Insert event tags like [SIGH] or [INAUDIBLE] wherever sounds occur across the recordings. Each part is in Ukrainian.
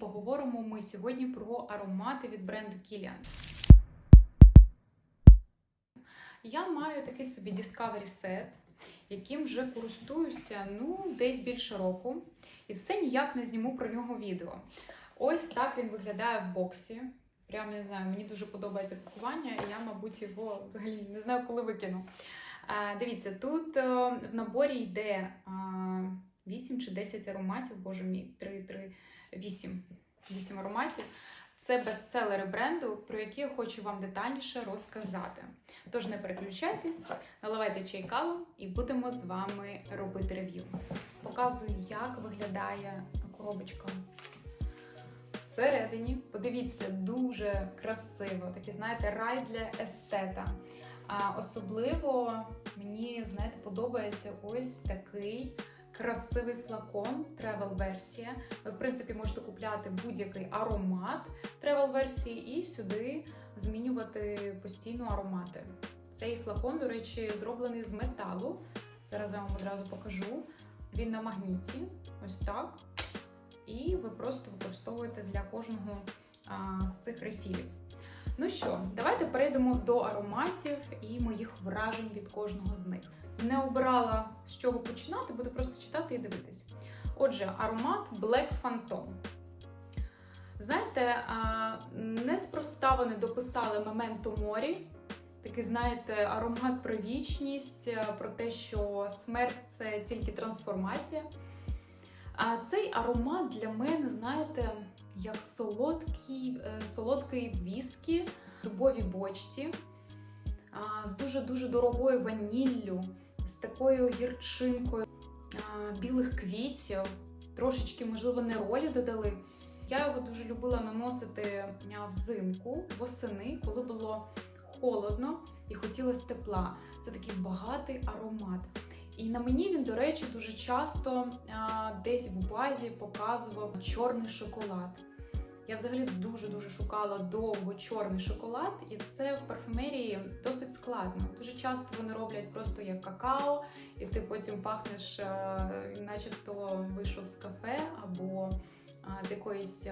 Поговоримо ми сьогодні про аромати від бренду Kilian. Я маю такий собі Discovery Set, яким вже користуюся ну, десь більше року, і все ніяк не зніму про нього відео. Ось так він виглядає в боксі. Прям не знаю, мені дуже подобається пакування, і я, мабуть, його взагалі не знаю, коли викину. Е, Дивіться, тут е, в наборі йде 8 чи 10 ароматів, боже мій, 3, 3, 8. 8 ароматів. Це бестселери бренду, про які я хочу вам детальніше розказати. Тож не переключайтесь, наливайте чай каву і будемо з вами робити рев'ю. Показую, як виглядає коробочка. Всередині, подивіться, дуже красиво, такий, знаєте, рай для естета. А особливо мені, знаєте, подобається ось такий красивий флакон тревел версія. Ви, в принципі, можете купляти будь-який аромат тревел версії і сюди змінювати постійно аромати. Цей флакон, до речі, зроблений з металу. Зараз я вам одразу покажу. Він на магніті, ось так. І ви просто використовуєте для кожного а, з цих рефілів. Ну що, давайте перейдемо до ароматів і моїх вражень від кожного з них. Не обирала з чого починати, буду просто читати і дивитись. Отже, аромат Black Phantom. Знаєте, неспроста вони дописали Memento Морі. Такий, знаєте, аромат про вічність, е, про те, що смерть це тільки трансформація. А цей аромат для мене, знаєте, як солодкий, е, солодкий віскі в дубовій бочці з дуже-дуже дорогою ваніллю, з такою гірчинкою білих квітів, трошечки, можливо, неролі додали. Я його дуже любила наносити взимку, восени, коли було холодно і хотілося тепла. Це такий багатий аромат. І на мені він, до речі, дуже часто десь в базі показував чорний шоколад. Я взагалі дуже-дуже шукала довго чорний шоколад, і це в парфумерії досить складно. Дуже часто вони роблять просто як какао, і ти потім пахнеш, е, начебто вийшов з кафе або з якоїсь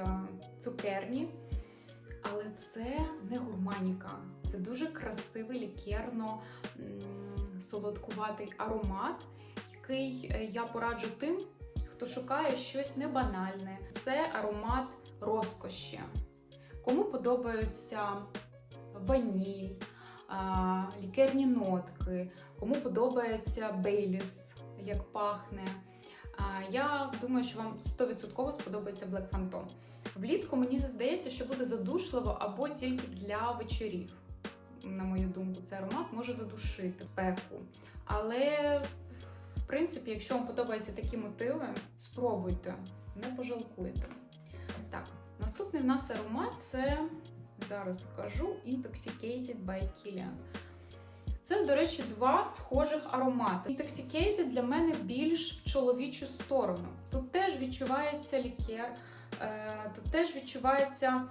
цукерні. Але це не гурманіка, це дуже красивий лікерно солодкуватий аромат, який е, я пораджу тим, хто шукає щось небанальне. Це аромат розкоші. Кому подобаються ваніль, лікерні нотки, кому подобається бейліс, як пахне. Я думаю, що вам 100% сподобається Black Phantom. Влітку мені здається, що буде задушливо або тільки для вечорів. На мою думку, цей аромат може задушити спеку. Але, в принципі, якщо вам подобаються такі мотиви, спробуйте, не пожалкуєте. Так, наступний в нас аромат це, зараз скажу, Intoxicated by Kilian. Це, до речі, два схожих аромати. Intoxicated для мене більш в чоловічу сторону. Тут теж відчувається лікер, е, тут теж відчуваються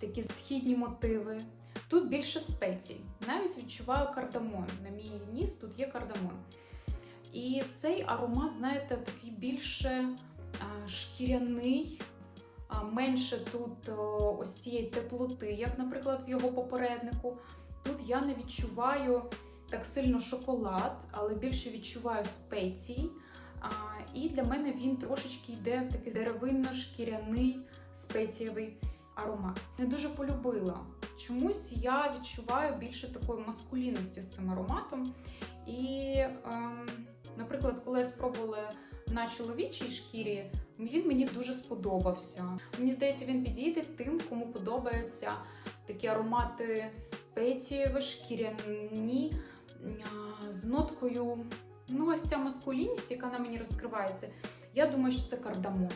такі східні мотиви. Тут більше спецій. Навіть відчуваю кардамон. На мій ніс тут є кардамон. І цей аромат, знаєте, такий більше шкіряний, менше тут ось цієї теплоти, як, наприклад, в його попереднику. Тут я не відчуваю так сильно шоколад, але більше відчуваю спеції. І для мене він трошечки йде в такий деревинно-шкіряний спецієвий аромат. Не дуже полюбила. Чомусь я відчуваю більше такої маскулінності з цим ароматом. І, ем, наприклад, коли я спробувала на чоловічій шкірі, він мені дуже сподобався. Мені здається, він підійде тим, кому подобаються такі аромати спецієві, шкіряні, з ноткою. Ну, ось ця маскулінність, яка на мені розкривається. Я думаю, що це кардамон.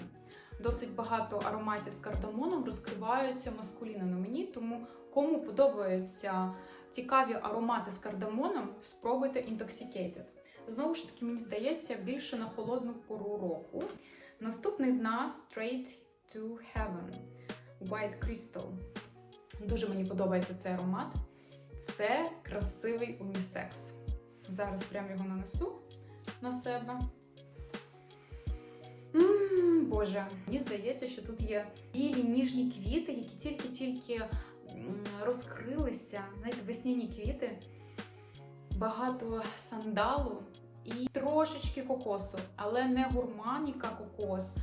Досить багато ароматів з кардамоном розкриваються маскуліно на мені, тому кому подобаються цікаві аромати з кардамоном, спробуйте Intoxicated. Знову ж таки, мені здається, більше на холодну пору року. Наступний в нас Straight to Heaven White Crystal. Дуже мені подобається цей аромат. Це красивий унісекс. Зараз прям його нанесу на себе. М, Боже, мені здається, що тут є білі ніжні квіти, які тільки-тільки розкрилися. Знаєте, весняні квіти, багато сандалу і трошечки кокосу, але не гурманіка кокос.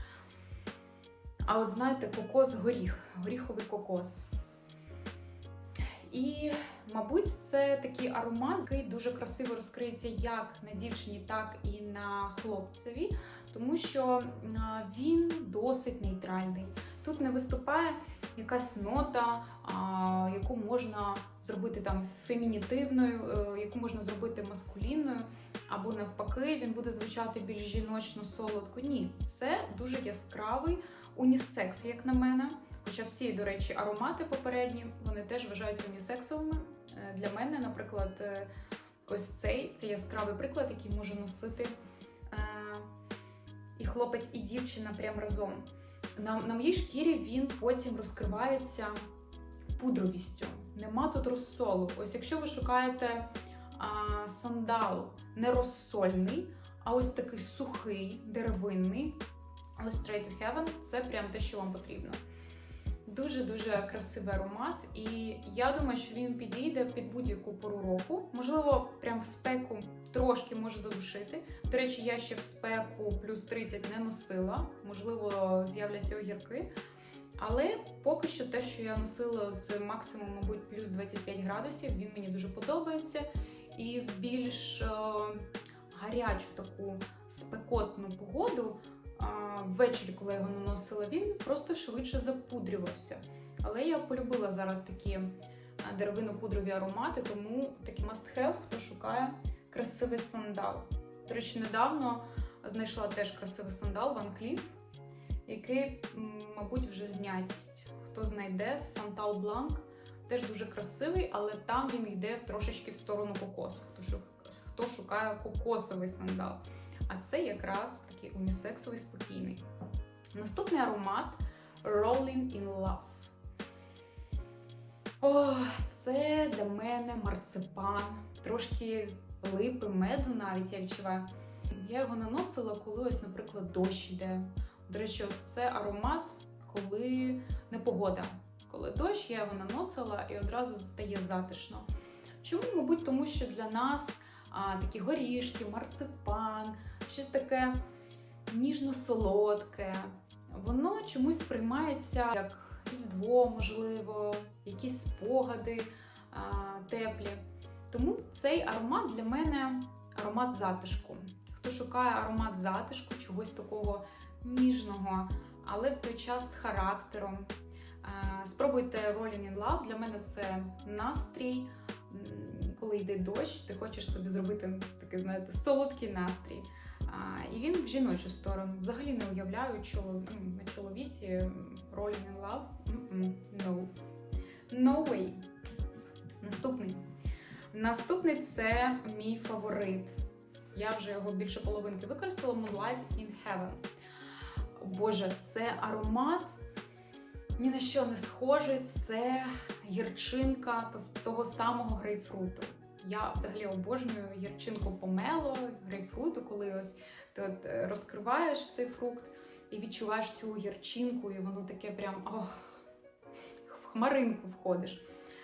А от знаєте, кокос горіх, горіховий кокос. І, мабуть, це такий аромат, який дуже красиво розкриється як на дівчині, так і на хлопцеві, тому що він досить нейтральний. Тут не виступає якась нота, яку можна зробити там фемінітивною, е, яку можна зробити маскулінною, або навпаки, він буде звучати більш жіночно солодко. Ні, це дуже яскравий унісекс, як на мене. Хоча всі, до речі, аромати попередні, вони теж вважаються унісексовими. Е, Для мене, наприклад, е, ось цей це яскравий приклад, який може носити е, і хлопець, і дівчина прям разом. На, на моїй шкірі він потім розкривається пудровістю. Нема тут розсолу. Ось якщо ви шукаєте а, сандал не розсольний, а ось такий сухий, деревинний, ось Straight to Heaven, це прям те, що вам потрібно. Дуже-дуже красивий аромат, і я думаю, що він підійде під будь-яку пору року. Можливо, прям в спеку трошки може задушити. До речі, я ще в спеку плюс 30 не носила. Можливо, з'являться огірки. Але поки що те, що я носила, це максимум, мабуть, плюс 25 градусів. Він мені дуже подобається. І в більш е, гарячу таку спекотну погоду ввечері, коли я його наносила, він просто швидше запудрювався. Але я полюбила зараз такі деревино-пудрові аромати, тому такий have, хто шукає красивий сандал. До речі, недавно знайшла теж красивий сандал Van Cleef, який, мабуть, вже знятість. Хто знайде Сантал Бланк, теж дуже красивий, але там він йде трошечки в сторону кокосу. Хто шу- Хто шукає кокосовий сандал. А це якраз такий унісексовий спокійний. Наступний аромат Rolling in Love. О, це для мене марципан, трошки липи, меду навіть я відчуваю. Я його наносила, коли ось, наприклад, дощ йде. До речі, це аромат, коли непогода. Коли дощ, я його наносила і одразу стає затишно. Чому? Мабуть, тому що для нас а, такі горішки, марципан, щось таке ніжно-солодке. Воно чомусь сприймається як різдво, можливо, якісь спогади а, теплі. Тому цей аромат для мене аромат затишку. Хто шукає аромат затишку, чогось такого ніжного, але в той час з характером. А, Спробуйте Rolling in Love. Для мене це настрій. Коли йде дощ, ти хочеш собі зробити такий, знаєте, солодкий настрій. А, і він в жіночу сторону. Взагалі не уявляю чоло, ну, на чоловіці Rolling in Love. No. No way. Наступний. Наступний це мій фаворит. Я вже його більше половинки використала Moonlight in Heaven. Боже, це аромат ні на що не схожий. Це гірчинка того самого грейпфруту. Я взагалі обожнюю гірчинку помело, грейпфруту, коли ось ти от е, розкриваєш цей фрукт і відчуваєш цю гірчинку, і воно таке прям ох, в хмаринку входиш.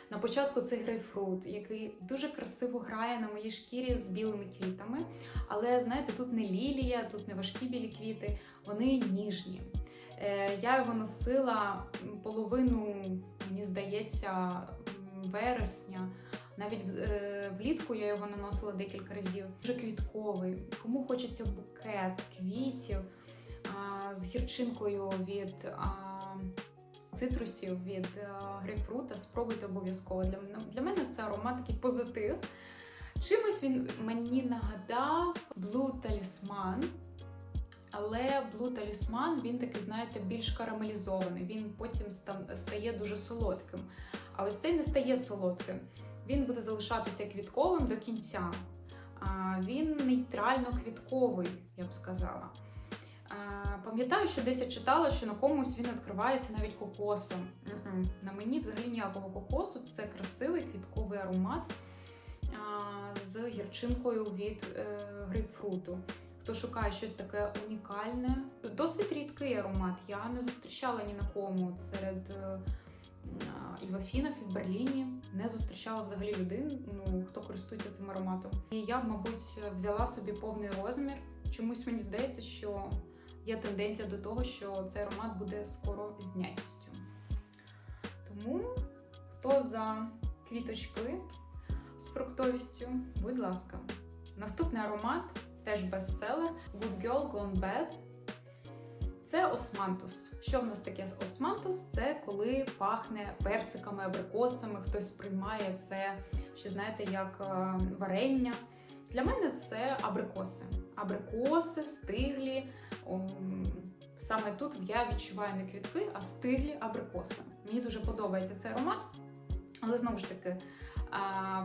На початку цей грейпфрут, який дуже красиво грає на моїй шкірі з білими квітами. Але знаєте, тут не лілія, тут не важкі білі квіти, вони ніжні. Е, Я його носила половину, мені здається, вересня. Навіть е, влітку я його наносила декілька разів. Дуже квітковий. Кому хочеться букет квітів з гірчинкою від цитрусів, від грейпфрута, спробуйте обов'язково. Для мене це аромат такий позитив. Чимось він мені нагадав Blue Talisman. Але Blue Talisman, він такий, знаєте, більш карамелізований. Він потім стає дуже солодким. А ось цей не стає солодким. Він буде залишатися квітковим до кінця. Він нейтрально-квітковий, я б сказала. Пам'ятаю, що десь я читала, що на комусь він відкривається навіть кокосом. На мені взагалі ніякого кокосу. Це красивий квітковий аромат з гірчинкою від е, грейпфруту. Хто шукає щось таке унікальне. Досить рідкий аромат. Я не зустрічала ні на кому серед е, і в Афінах, і в Берліні не зустрічала взагалі людей, ну хто користується цим ароматом. І я мабуть, взяла собі повний розмір. Чомусь мені здається, що є тенденція до того, що цей аромат буде скоро знятістю. Тому хто за квіточки з фруктовістю, будь ласка. Наступний аромат теж бестселер Good Girl Gone Bad. Це османтус. Що в нас таке османтус? Це коли пахне персиками, абрикосами, хтось сприймає це, ще знаєте, як е, варення. Для мене це абрикоси. Абрикоси, стиглі. Саме тут я відчуваю не квітки, а стиглі абрикоси. Мені дуже подобається цей аромат, але знову ж таки,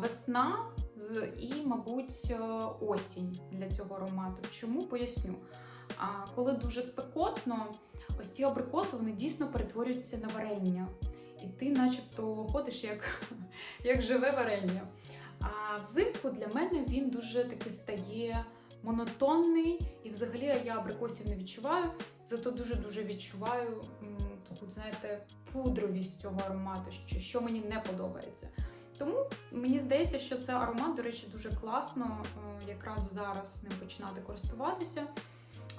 весна з- і, мабуть, е, осінь для цього аромату. Чому поясню? А коли дуже спекотно, ось ці абрикоси вони дійсно перетворюються на варення. І ти, начебто, ходиш як, [LAUGHS] як живе варення. А взимку для мене він дуже таки стає монотонний, і взагалі я абрикосів не відчуваю, зато дуже-дуже відчуваю таку, знаєте, пудровість цього аромату, що, що мені не подобається. Тому мені здається, що це аромат, до речі, дуже класно е, якраз зараз ним починати користуватися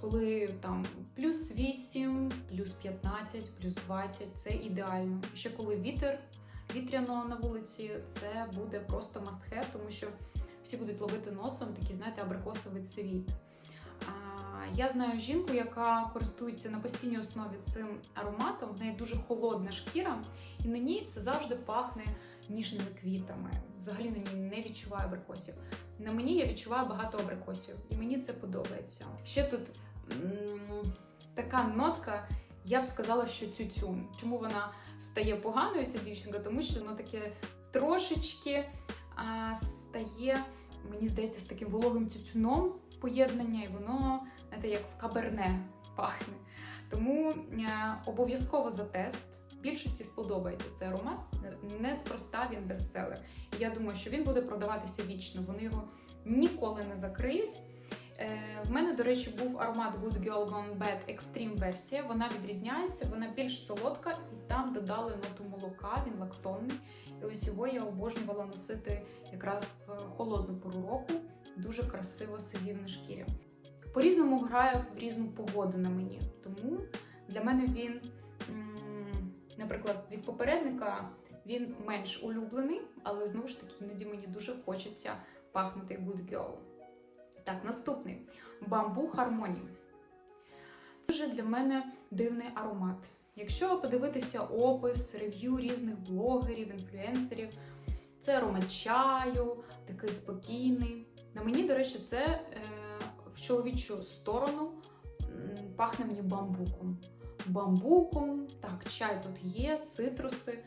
коли там плюс 8, плюс 15, плюс 20 це ідеально. І Ще коли вітер вітряно на вулиці, це буде просто have, тому що всі будуть ловити носом такий, знаєте, абрикосовий цвіт. Я знаю жінку, яка користується на постійній основі цим ароматом. В неї дуже холодна шкіра, і на ній це завжди пахне ніжними квітами. Взагалі на ній не відчуваю абрикосів. На мені я відчуваю багато абрикосів, і мені це подобається. Ще тут м, така нотка, я б сказала, що тютюн. Чому вона стає поганою, ця дівчинка? Тому що воно таке трошечки а, стає, мені здається, з таким вологим тютюном поєднання, і воно, знаєте, як в каберне пахне. Тому е, обов'язково за тест. Більшості сподобається цей аромат. Неспроста він бестселер. Я думаю, що він буде продаватися вічно. Вони його ніколи не закриють. Е, в мене, до речі, був аромат Good Girl Gone Bad Extreme версія. Вона відрізняється, вона більш солодка, і там додали ноту молока, він лактонний. І ось його я обожнювала носити якраз в холодну пору року. Дуже красиво сидів на шкірі. По-різному грає в різну погоду на мені. Тому для мене він, наприклад, від попередника він менш улюблений, але знову ж таки іноді мені дуже хочеться пахнути Good Girl. Так, наступний бамбу Harmony. Це вже для мене дивний аромат. Якщо подивитися опис, рев'ю різних блогерів, інфлюенсерів, це аромат чаю, такий спокійний. На мені, до речі, це е, в чоловічу сторону пахне мені бамбуком. Бамбуком, так, чай тут є, цитруси.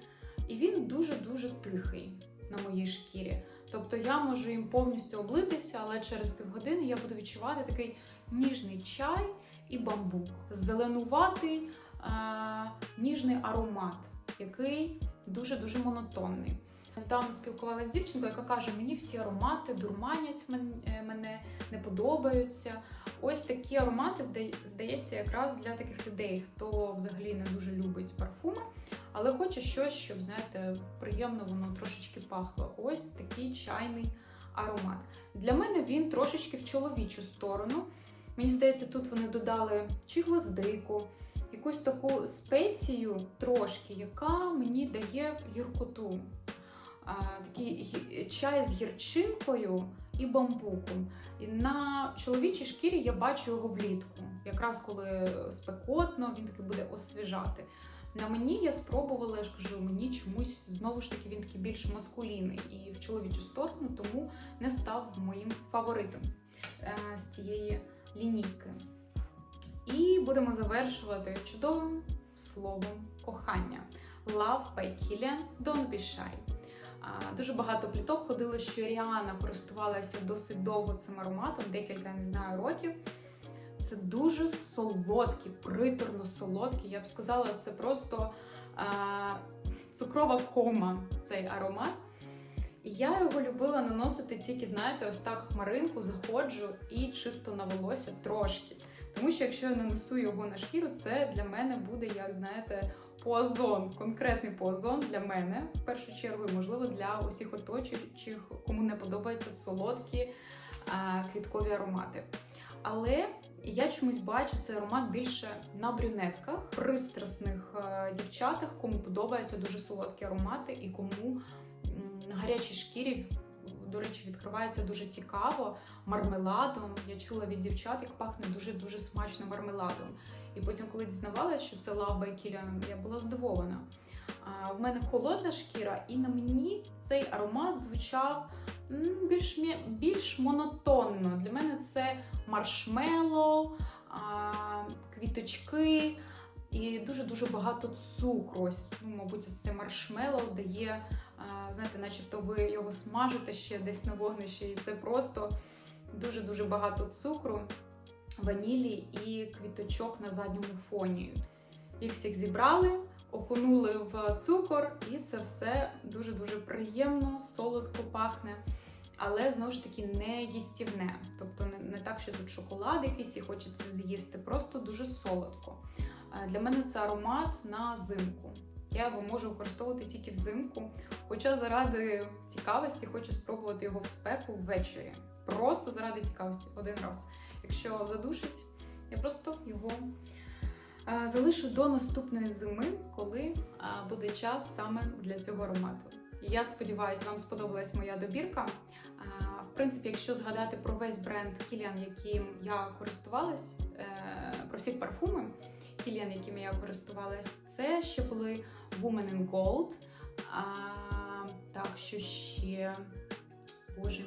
І він дуже-дуже тихий на моїй шкірі. Тобто я можу їм повністю облитися, але через півгодини я буду відчувати такий ніжний чай і бамбук. Зеленуватий е- ніжний аромат, який дуже-дуже монотонний. Недавно спілкувалася з дівчинкою, яка каже: мені всі аромати дурманять е, мене, не подобаються. Ось такі аромати, здається, якраз для таких людей, хто взагалі не дуже любить парфуми, але хоче щось, щоб, знаєте, приємно воно трошечки пахло. Ось такий чайний аромат. Для мене він трошечки в чоловічу сторону. Мені здається, тут вони додали чи гвоздику, якусь таку спецію трошки, яка мені дає гіркоту. Такий чай з гірчинкою і бамбуком. На чоловічій шкірі я бачу його влітку. Якраз коли спекотно, він таки буде освіжати. На мені я спробувала, я ж кажу, мені чомусь знову ж таки він такий більш маскулінний і в чоловічу сторону, тому не став моїм фаворитом е, з цієї лінійки. І будемо завершувати чудовим словом кохання. Love by Kilian Don't Be Shy. Дуже багато пліток ходило, що Ріана користувалася досить довго цим ароматом, декілька не знаю років. Це дуже солодкий, приторно солодкий. Я б сказала, це просто а, цукрова кома цей аромат. І я його любила наносити тільки, знаєте, ось так хмаринку, заходжу і чисто на волосся трошки. Тому що якщо я нанесу його на шкіру, це для мене буде, як знаєте, поазон, конкретний поазон для мене в першу чергу, і можливо для усіх оточуючих, кому не подобаються солодкі а, квіткові аромати. Але я чомусь бачу цей аромат більше на брюнетках, пристрасних е, дівчатах, кому подобаються дуже солодкі аромати і кому на гарячій шкірі, до речі, відкривається дуже цікаво мармеладом. Я чула від дівчат, як пахне дуже-дуже смачно мармеладом. І потім, коли дізнавалася, що це Love by Kilian, я була здивована. В мене холодна шкіра, і на мені цей аромат звучав більш, більш монотонно. Для мене це маршмеллоу, а, квіточки і дуже-дуже багато цукру. Ось, ну, мабуть, ось це маршмеллоу дає, знаєте, начебто ви його смажите ще десь на вогнищі, і це просто дуже-дуже багато цукру, ванілі і квіточок на задньому фоні. Їх всіх зібрали, окунули в цукор, і це все дуже-дуже приємно, солодко пахне. Але знову ж таки не їстівне. Тобто не, не так, що тут шоколад якийсь і хочеться з'їсти, просто дуже солодко. Е, Для мене це аромат на зимку. Я його можу використовувати тільки взимку. Хоча заради цікавості хочу спробувати його в спеку ввечері. Просто заради цікавості один раз. Якщо задушить, я просто його е, залишу до наступної зими, коли е, буде час саме для цього аромату. Я сподіваюся, вам сподобалась моя добірка. Е, В принципі, якщо згадати про весь бренд Kilian, яким я користувалась, про всі парфуми Kilian, якими я користувалась, це ще були Woman in Gold. Так, що ще, боже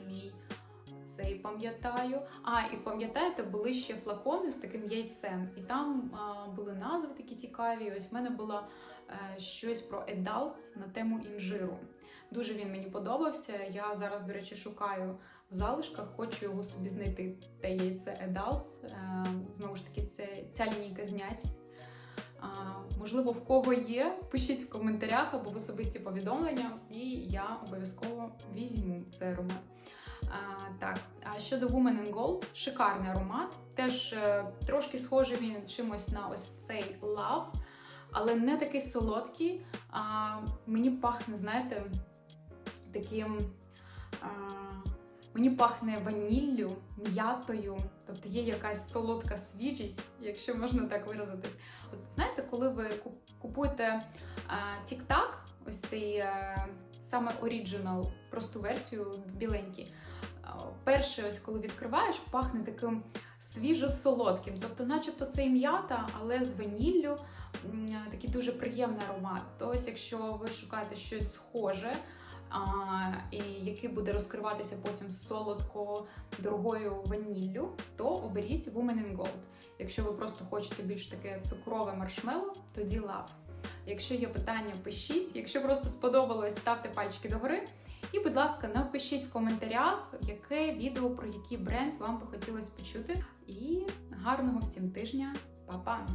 пам'ятаю. А, і пам'ятаєте, були ще флакони з таким яйцем. І там а, були назви такі цікаві. Ось в мене було е, щось про Edals на тему інжиру. Дуже він мені подобався. Я зараз, до речі, шукаю в залишках, хочу його собі знайти. Те яйце Edals. Е, знову ж таки, це ця лінійка знятість. А, можливо, в кого є, пишіть в коментарях або в особисті повідомлення, і я обов'язково візьму цей аромат. А, так, а щодо Woman in Gold, шикарний аромат. Теж е, трошки схожий він чимось на ось цей Love, але не такий солодкий. А, мені пахне, знаєте, таким. А, Мені пахне ваніллю, м'ятою, тобто є якась солодка свіжість, якщо можна так виразитись. От знаєте, коли ви купуєте тік-так, ось цей е, саме оріджинал, просту версію біленький. Перше, ось коли відкриваєш, пахне таким свіжо-солодким. Тобто, начебто це і м'ята, але з ваніллю такий дуже приємний аромат. То ось, якщо ви шукаєте щось схоже, а, і який буде розкриватися потім солодко дорогою ваніллю, то оберіть Woman in Gold. Якщо ви просто хочете більш таке цукрове маршмеллоу, тоді лав. Якщо є питання, пишіть. Якщо просто сподобалось, ставте пальчики догори. І, будь ласка, напишіть в коментарях, яке відео про який бренд вам би хотілося почути. І гарного всім тижня, Па-па!